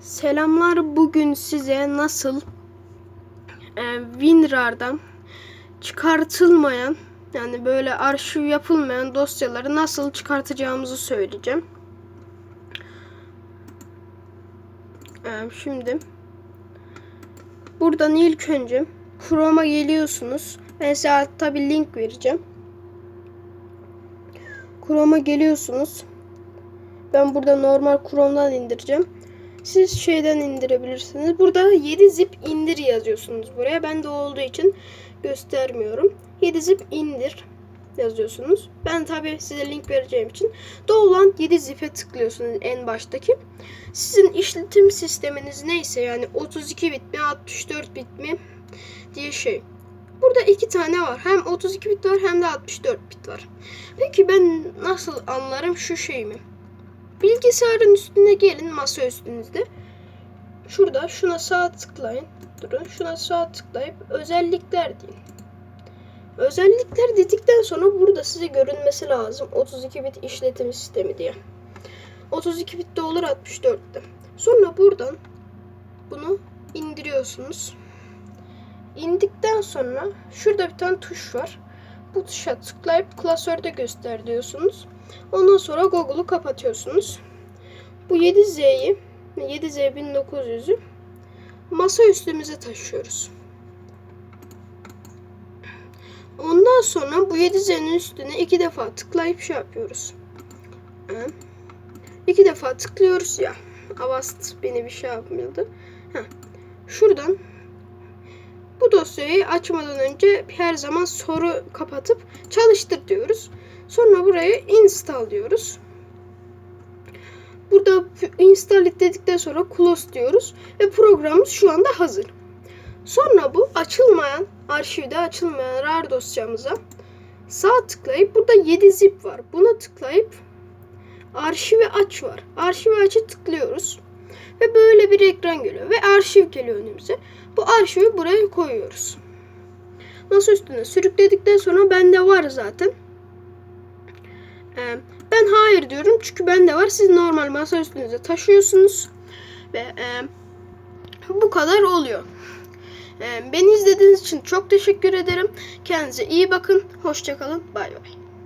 Selamlar bugün size nasıl e, WinRAR'dan çıkartılmayan yani böyle arşiv yapılmayan dosyaları nasıl çıkartacağımızı söyleyeceğim. E, şimdi buradan ilk önce Chrome'a geliyorsunuz. Ben size hatta bir link vereceğim. Chrome'a geliyorsunuz. Ben burada normal Chrome'dan indireceğim. Siz şeyden indirebilirsiniz. Burada 7 zip indir yazıyorsunuz buraya. Ben de olduğu için göstermiyorum. 7 zip indir yazıyorsunuz. Ben tabi size link vereceğim için doğulan 7 zip'e tıklıyorsunuz en baştaki. Sizin işletim sisteminiz neyse yani 32 bit mi 64 bit mi diye şey. Burada iki tane var. Hem 32 bit var hem de 64 bit var. Peki ben nasıl anlarım şu şey mi? Bilgisayarın üstüne gelin masa üstünüzde. Şurada şuna sağ tıklayın. Durun. Şuna sağ tıklayıp özellikler deyin. Özellikler dedikten sonra burada size görünmesi lazım. 32 bit işletim sistemi diye. 32 bit de olur 64'te. Sonra buradan bunu indiriyorsunuz. İndikten sonra şurada bir tane tuş var. Bu tuşa tıklayıp klasörde göster diyorsunuz. Ondan sonra Google'u kapatıyorsunuz. Bu 7Z'yi 7Z 1900'ü masa üstümüze taşıyoruz. Ondan sonra bu 7Z'nin üstüne iki defa tıklayıp şey yapıyoruz. İki defa tıklıyoruz ya. Avast beni bir şey yapmıyordu. Şuradan bu dosyayı açmadan önce her zaman soru kapatıp çalıştır diyoruz. Sonra buraya install diyoruz. Burada install dedikten sonra close diyoruz ve programımız şu anda hazır. Sonra bu açılmayan arşivde açılmayan RAR dosyamıza sağ tıklayıp burada 7 zip var. Buna tıklayıp arşivi aç var. Arşivi açı tıklıyoruz. Ve böyle bir ekran geliyor ve arşiv geliyor önümüze. Bu arşivi buraya koyuyoruz. Masa üstüne sürükledikten sonra bende var zaten. Ee, ben hayır diyorum çünkü bende var. Siz normal masa üstünüze taşıyorsunuz. Ve e, bu kadar oluyor. E, beni izlediğiniz için çok teşekkür ederim. Kendinize iyi bakın. Hoşçakalın. Bay bay.